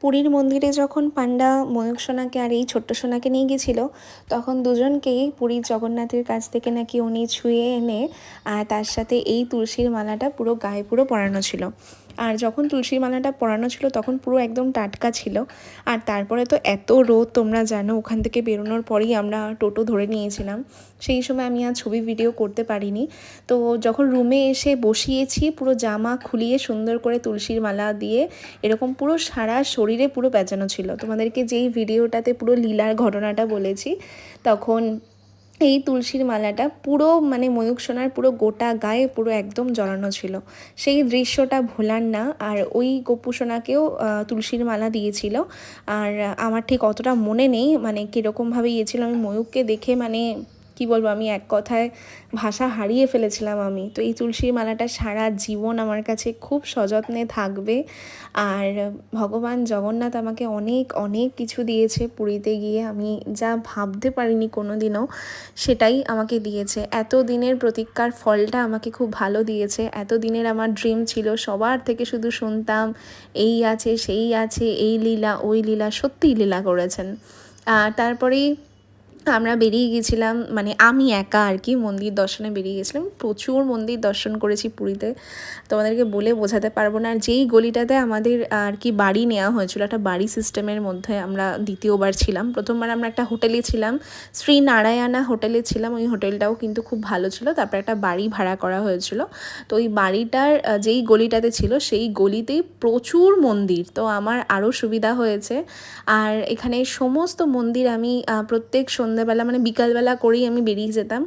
পুরীর মন্দিরে যখন পাণ্ডা ময়ূক সোনাকে আর এই ছোট্ট সোনাকে নিয়ে গেছিল, তখন দুজনকেই পুরীর জগন্নাথের কাছ থেকে নাকি উনি ছুঁয়ে এনে, আর তার সাথে এই তুলসীর মালাটা পুরো গায়ে পুরো পরানো ছিল। আর যখন তুলসীর মালাটা পরানো ছিল তখন পুরো একদম টাটকা ছিল। আর তারপরে তো এত রোদ, তোমরা জানো, ওখান থেকে বেরোনোর পরেই আমরা টোটো ধরে নিয়েছিলাম। সেই সময় আমি আর ছবি ভিডিও করতে পারিনি। তো যখন রুমে এসে বসিয়েছি, পুরো জামা খুলিয়ে সুন্দর করে তুলসীর মালা দিয়ে, এরকম পুরো সারা শরীরে পুরো পেঁচানো ছিল। তোমাদেরকে যেই ভিডিওটাতে পুরো লীলার ঘটনাটা বলেছি, তখন এই তুলসীর মালাটা পুরো মানে ময়ূক সোনার পুরো গোটা গায়ে পুরো একদম জড়ানো ছিল। সেই দৃশ্যটা ভোলার না, আর ওই গপু সোনাকেও তুলসীর মালা দিয়েছিল। আর আমার ঠিক অতটা মনে নেই মানে কীরকমভাবে ইয়েছিল আমি ময়ূককে দেখে মানে কি বলব, আমি এক কথায় ভাষা হারিয়ে ফেলেছিলাম আমি। তো এই তুলসীর মালাটা সারা জীবন আমার কাছে খুব সযত্নে থাকবে। আর ভগবান জগন্নাথ আমাকে অনেক অনেক কিছু দিয়েছে পুরীতে গিয়ে। আমি যা ভাবতে পারিনি কোনো দিনও সেটাই আমাকে দিয়েছে। এত দিনের প্রতীক্ষার ফলটা আমাকে খুব ভালো দিয়েছে। এত দিনের আমার ড্রিম ছিল, সবার থেকে শুধু শুনতাম, এই আছে, সেই আছে, এই লীলা, ওই লীলা সত্যিই লীলা করেছেন। তারপরেই আমরা বেরিয়ে গেছিলাম মানে আমি একা আর কি মন্দির দর্শনে বেরিয়ে গেছিলাম প্রচুর মন্দির দর্শন করেছি পুরীতে। তোমাদেরকে বলে বোঝাতে পারব না। আর যেই গলিটাতে আমাদের আর কি বাড়ি নেওয়া হয়েছিল, একটা বাড়ি সিস্টেমের মধ্যে আমরা দ্বিতীয়বার ছিলাম। প্রথমবার আমরা একটা হোটেলে ছিলাম। শ্রী নারায়ণা হোটেলে ছিলাম। ওই হোটেলটাও কিন্তু খুব ভালো ছিল। তারপর একটা বাড়ি ভাড়া করা হয়েছিল। তো ওই বাড়িটার যেই গলিটাতে ছিল, সেই গলিতেই প্রচুর মন্দির। তো আমার আরও সুবিধা হয়েছে। আর এখানে সমস্ত মন্দির আমি প্রত্যেক সন্ধ্যাবেলা মানে বিকালবেলা করেই আমি বেরিয়ে যেতাম।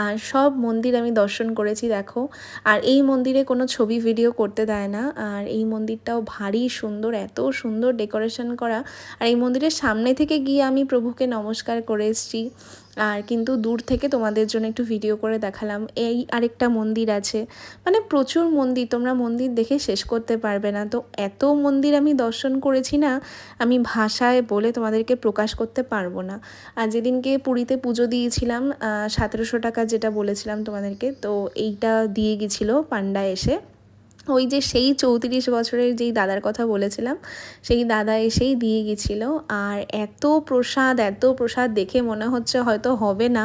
আর সব মন্দির আমি দর্শন করেছি, দেখো। আর এই মন্দিরে কোনো ছবি ভিডিও করতে দেয় না। আর এই মন্দিরটাও ভারী সুন্দর, এত সুন্দর ডেকোরেশন করা। আর এই মন্দিরের সামনে থেকে গিয়ে আমি প্রভুকে নমস্কার করে এসেছি। আর কিন্তু দূর থেকে তোমাদের জন্য একটু ভিডিও করে দেখালাম। এই আরেকটা মন্দির আছে। মানে প্রচুর মন্দির, তোমরা মন্দির দেখে শেষ করতে পারবে না। তো এত মন্দির আমি দর্শন করেছি না, আমি ভাষায় বলে তোমাদেরকে প্রকাশ করতে পারব না। আর যেদিনকে পুরীতে পুজো দিয়েছিলাম সতেরোশো টাকা যেটা বলেছিলাম তোমাদেরকে, তো এইটা দিয়ে গেছিল পান্ডা এসে। ওই যে সেই চৌত্রিশ বছরের যেই দাদার কথা বলেছিলাম, সেই দাদা এসেই দিয়ে গেছিল। আর এত প্রসাদ এত প্রসাদ দেখে মনে হচ্ছে হয়তো হবে না।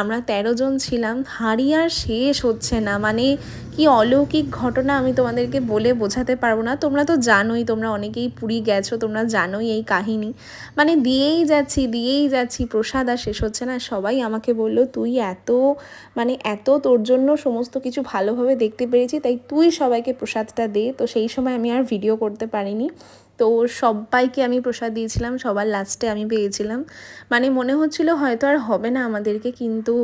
আমরা তেরো জন ছিলাম, হাড়ি আর শেষ হচ্ছে না। মানে কি অলৌকিক ঘটনা আমি তোমাদেরকে বলে বোঝাতে পারব না। তোমরা তো জানোই, তোমরা অনেকেই পুরী গেছো, তোমরা জানোই এই কাহিনী। মানে দিয়েই যাচ্ছি দিয়েই যাচ্ছি, প্রসাদ আর শেষ হচ্ছে না। সবাই আমাকে বলল, তুই এত মানে এত তোর জন্য সমস্ত কিছু ভালোভাবে দেখতে পেরেছি, তাই তুই সবাইকে প্রসাদটা দে। তো সেই সময় আমি আর ভিডিও করতে পারিনি। তো সবাইকে আমি প্রসাদ দিয়েছিলাম, সবার লাস্টে আমি পেয়েছিলাম। মানে মনে হচ্ছিল হয়তো আর হবে না আমাদেরকে, কিন্তু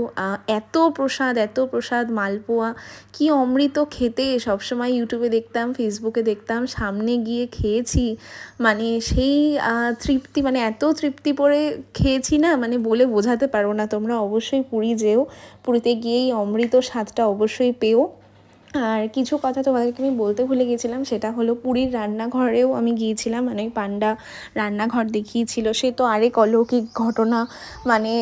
এত প্রসাদ এত প্রসাদ, মালপোয়া, কি অমৃত খেতে সবসময় ইউটিউবে দেখতাম ফেসবুকে দেখতাম, সামনে গিয়ে খেয়েছি। মানে সেই তৃপ্তি মানে এত তৃপ্তি পরে খেয়েছি না মানে বলে বোঝাতে পারব না। তোমরা অবশ্যই পুরী যেও, পুরীতে গিয়েই অমৃত স্বাদটা অবশ্যই পেও। আর কিছু কথা তোমাদেরকে আমি বলতে ভুলে গেছিলাম সেটা হলো পুরীর রান্নাঘরেও আমি গিয়েছিলাম মানে পান্ডা রান্নাঘর দেখিয়েছিল, সে তো আরেক অলৌকিক ঘটনা মানে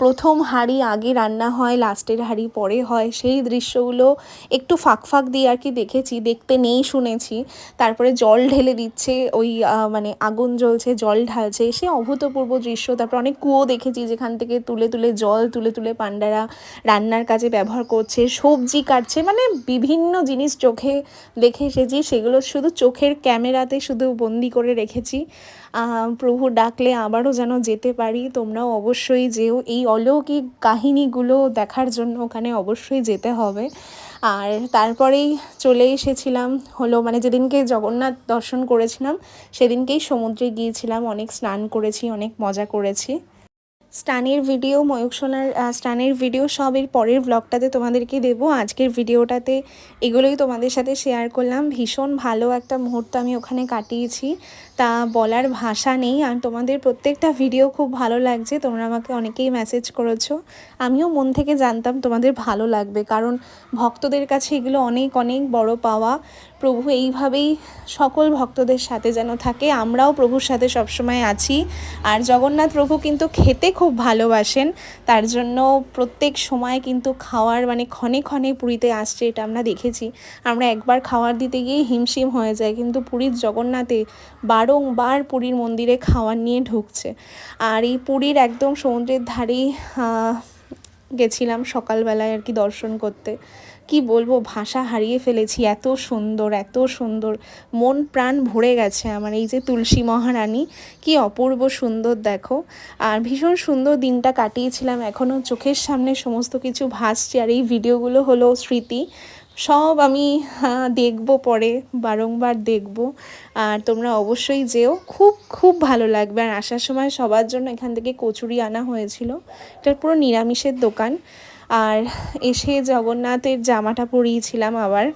প্রথম হাঁড়ি আগে রান্না হয়, লাস্টের হাঁড়ি পরে হয়, সেই দৃশ্যগুলো একটু ফাঁক ফাঁক দিয়ে আর কি দেখেছি, দেখতে নেই শুনেছি, তারপরে জল ঢেলে দিচ্ছে, ওই মানে আগুন জ্বলছে, জল ঢালছে, সে অভূতপূর্ব দৃশ্য, তারপর অনেক কুয়ো দেখেছি, যেখান থেকে তুলে তুলে জল, তুলে তুলে পান্ডারা রান্নার কাজে ব্যবহার করছে, সবজি কাটছে মানে বিভিন্ন বিভিন্ন জিনিস চোখে দেখে এসেছি, সেগুলো শুধু চোখের ক্যামেরাতে শুধু বন্দি করে রেখেছি। প্রভু ডাকলে আবারও যেন যেতে পারি, তোমরাও অবশ্যই যেও। এই অলৌকিক কাহিনীগুলো দেখার জন্য ওখানে অবশ্যই যেতে হবে। আর তারপরেই চলে এসেছিলাম, হলো মানে যেদিনকে জগন্নাথ দর্শন করেছিলাম, সেদিনকেই সমুদ্রে গিয়েছিলাম, অনেক স্নান করেছি, অনেক মজা করেছি। স্টানের ভিডিও ময়ূক সোনার স্টানের ভিডিও সব এর পরের ব্লগটাতে তোমাদেরকে দেবো। আজকের ভিডিওটাতে এগুলোই তোমাদের সাথে শেয়ার করলাম। ভীষণ ভালো একটা মুহূর্ত আমি ওখানে কাটিয়েছি। তা বলার ভাষা নেই। আর তোমাদের প্রত্যেকটা ভিডিও খুব ভালো লাগছে। তোমরা আমাকে অনেকেই মেসেজ করেছ। আমিও মন থেকে জানতাম তোমাদের ভালো লাগবে। কারণ ভক্তদের কাছে এগুলো অনেক অনেক বড় পাওয়া। প্রভু এইভাবেই সকল ভক্তদের সাথে যেন থাকে। আমরাও প্রভুর সাথে সবসময় আছি। আর জগন্নাথ প্রভু কিন্তু খেতে খুব ভালোবাসেন। তার জন্য প্রত্যেক সময় কিন্তু খাওয়ার মানে ক্ষণে ক্ষণে পুরীতে আসছে এটা আমরা দেখেছি। আমরা একবার খাওয়ার দিতে গিয়ে হিমশিম হয়ে যায়, কিন্তু পুরীর জগন্নাথে বারংবার পুরীর মন্দিরে খাওয়ার নিয়ে ঢুকছে। আর এই পুরীর একদম সমুদ্রের ধারেই গেছিলাম সকালবেলায় আর কি দর্শন করতে। কি বলব, ভাষা হারিয়ে ফেলেছি, এত সুন্দর এত সুন্দর। মন প্রাণ ভরে গেছে আমার, এই যে তুলসী মহারানী, কি অপূর্ব সুন্দর দেখো। আর ভীষণ সুন্দর দিনটা কাটিয়েছিলাম, এখনও চোখের সামনে সমস্ত কিছু ভাসছে। আর এই ভিডিওগুলো হলো স্মৃতি। সব আমি দেখব পরে, বারংবার দেখব। আর তোমরা অবশ্যই যেও। খুব খুব ভালো লাগবে। আর আসার সময় সবার জন্য এখান থেকে কচুরি আনা হয়েছিল। এটা পুরো নিরামিষের দোকান। আর এসে জগন্নাথের জামাটা পরিয়েছিলাম আবার।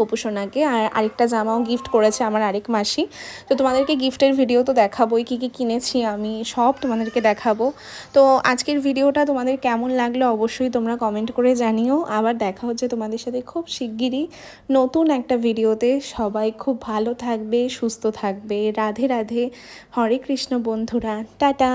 গোপুসোনাকে আর আরেকটা জামাও গিফট করেছে আমার আরেক মাসি। তো তোমাদেরকে গিফটের ভিডিও তো দেখাবোই, কী কী কিনেছি আমি, সব তোমাদেরকে দেখাবো। তো আজকের ভিডিওটা তোমাদের কেমন লাগল অবশ্যই তোমরা কমেন্ট করে জানিও। আবার দেখা হচ্ছে তোমাদের সাথে খুব শিগগিরই নতুন একটা ভিডিওতে সবাই খুব ভালো থাকবে, সুস্থ থাকবে। রাধে রাধে। হরে কৃষ্ণ বন্ধুরা। টাটা।